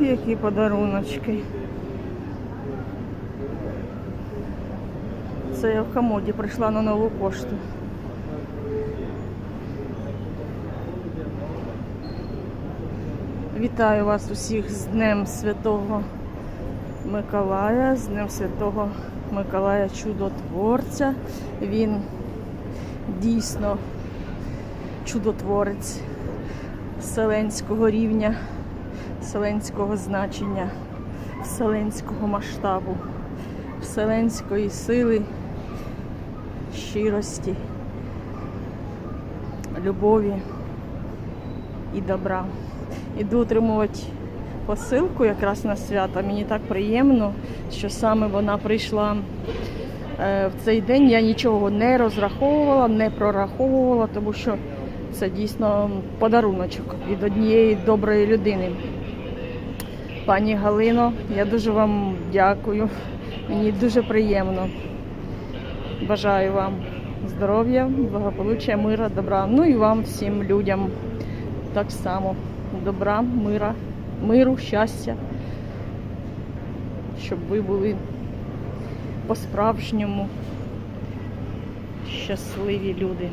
які подаруночки. Це я в комоді прийшла на нову пошту. Вітаю вас усіх з Днем Святого Миколая, з Днем Святого Миколая Чудотворця. Він дійсно чудотворець вселенського рівня, вселенського значення, вселенського масштабу, вселенської сили, щирості, любові і добра. Іду отримувати посилку якраз на свята. Мені так приємно, що саме вона прийшла е, в цей день. Я нічого не розраховувала, не прораховувала, тому що це дійсно подаруночок від однієї доброї людини. Пані Галино, я дуже вам дякую. Мені дуже приємно. Бажаю вам здоров'я, благополуччя, мира, добра. Ну і вам всім людям так само. Добра, мира, миру, щастя. Щоб ви були по-справжньому щасливі люди.